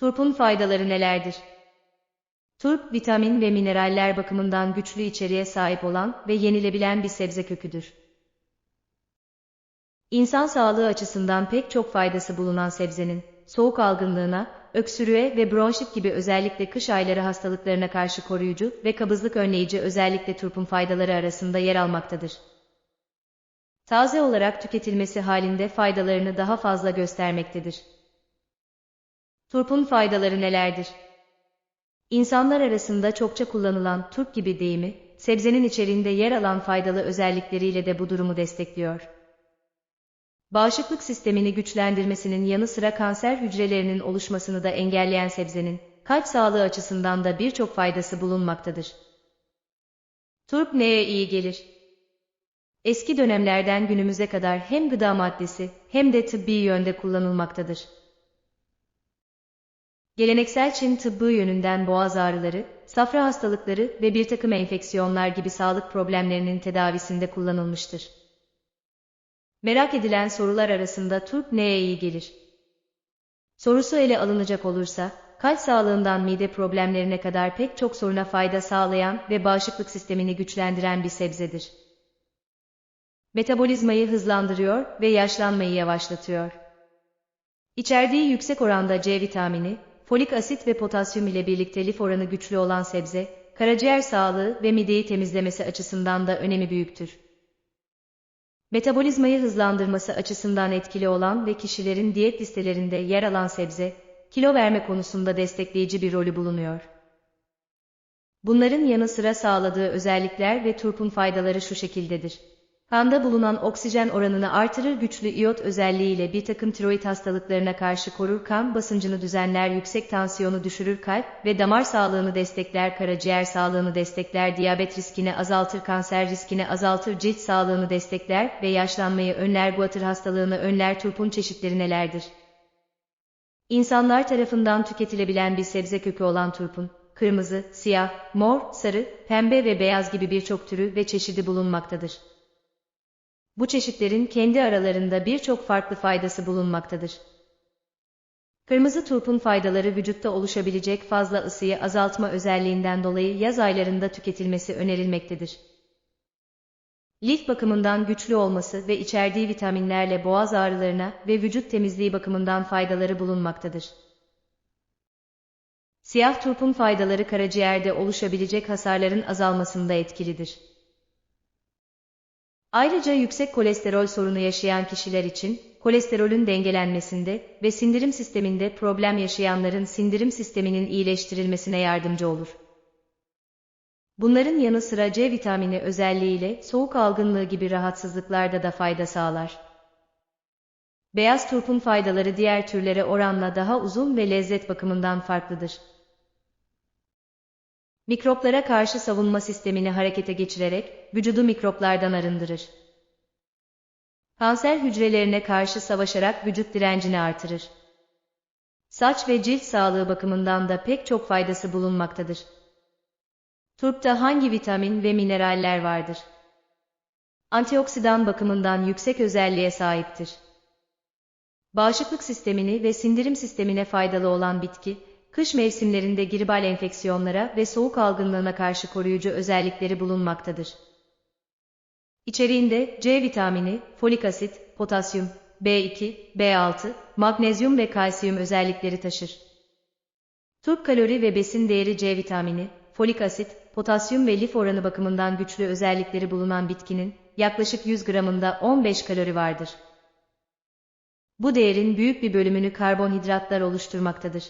Turpun faydaları nelerdir? Turp, vitamin ve mineraller bakımından güçlü içeriğe sahip olan ve yenilebilen bir sebze köküdür. İnsan sağlığı açısından pek çok faydası bulunan sebzenin, soğuk algınlığına, öksürüğe ve bronşit gibi özellikle kış ayları hastalıklarına karşı koruyucu ve kabızlık önleyici özellikle turpun faydaları arasında yer almaktadır. Taze olarak tüketilmesi halinde faydalarını daha fazla göstermektedir. Turpun faydaları nelerdir? İnsanlar arasında çokça kullanılan turp gibi deyimi, sebzenin içeriğinde yer alan faydalı özellikleriyle de bu durumu destekliyor. Bağışıklık sistemini güçlendirmesinin yanı sıra kanser hücrelerinin oluşmasını da engelleyen sebzenin, kalp sağlığı açısından da birçok faydası bulunmaktadır. Turp neye iyi gelir? Eski dönemlerden günümüze kadar hem gıda maddesi hem de tıbbi yönde kullanılmaktadır. Geleneksel Çin tıbbı yönünden boğaz ağrıları, safra hastalıkları ve bir takım enfeksiyonlar gibi sağlık problemlerinin tedavisinde kullanılmıştır. Merak edilen sorular arasında turp neye iyi gelir? Sorusu ele alınacak olursa, kalp sağlığından mide problemlerine kadar pek çok soruna fayda sağlayan ve bağışıklık sistemini güçlendiren bir sebzedir. Metabolizmayı hızlandırıyor ve yaşlanmayı yavaşlatıyor. İçerdiği yüksek oranda C vitamini, folik asit ve potasyum ile birlikte lif oranı güçlü olan sebze, karaciğer sağlığı ve mideyi temizlemesi açısından da önemi büyüktür. Metabolizmayı hızlandırması açısından etkili olan ve kişilerin diyet listelerinde yer alan sebze, kilo verme konusunda destekleyici bir rolü bulunuyor. Bunların yanı sıra sağladığı özellikler ve turpun faydaları şu şekildedir. Kanda bulunan oksijen oranını artırır güçlü iot özelliğiyle bir takım tiroid hastalıklarına karşı korur kan basıncını düzenler yüksek tansiyonu düşürür kalp ve damar sağlığını destekler karaciğer sağlığını destekler diyabet riskini azaltır kanser riskini azaltır cilt sağlığını destekler ve yaşlanmayı önler guatr hastalığını önler turpun çeşitleri nelerdir? İnsanlar tarafından tüketilebilen bir sebze kökü olan turpun, kırmızı, siyah, mor, sarı, pembe ve beyaz gibi birçok türü ve çeşidi bulunmaktadır. Bu çeşitlerin kendi aralarında birçok farklı faydası bulunmaktadır. Kırmızı turpun faydaları vücutta oluşabilecek fazla ısıyı azaltma özelliğinden dolayı yaz aylarında tüketilmesi önerilmektedir. Lif bakımından güçlü olması ve içerdiği vitaminlerle boğaz ağrılarına ve vücut temizliği bakımından faydaları bulunmaktadır. Siyah turpun faydaları karaciğerde oluşabilecek hasarların azalmasında etkilidir. Ayrıca yüksek kolesterol sorunu yaşayan kişiler için, kolesterolün dengelenmesinde ve sindirim sisteminde problem yaşayanların sindirim sisteminin iyileştirilmesine yardımcı olur. Bunların yanı sıra C vitamini özelliğiyle soğuk algınlığı gibi rahatsızlıklarda da fayda sağlar. Beyaz turpun faydaları diğer türlere oranla daha uzun ve lezzet bakımından farklıdır. Mikroplara karşı savunma sistemini harekete geçirerek vücudu mikroplardan arındırır. Kanser hücrelerine karşı savaşarak vücut direncini artırır. Saç ve cilt sağlığı bakımından da pek çok faydası bulunmaktadır. Turpta hangi vitamin ve mineraller vardır? Antioksidan bakımından yüksek özelliğe sahiptir. Bağışıklık sistemini ve sindirim sistemine faydalı olan bitki, kış mevsimlerinde gribal enfeksiyonlara ve soğuk algınlığına karşı koruyucu özellikleri bulunmaktadır. İçeriğinde C vitamini, folik asit, potasyum, B2, B6, magnezyum ve kalsiyum özellikleri taşır. Turp kalori ve besin değeri C vitamini, folik asit, potasyum ve lif oranı bakımından güçlü özellikleri bulunan bitkinin yaklaşık 100 gramında 15 kalori vardır. Bu değerin büyük bir bölümünü karbonhidratlar oluşturmaktadır.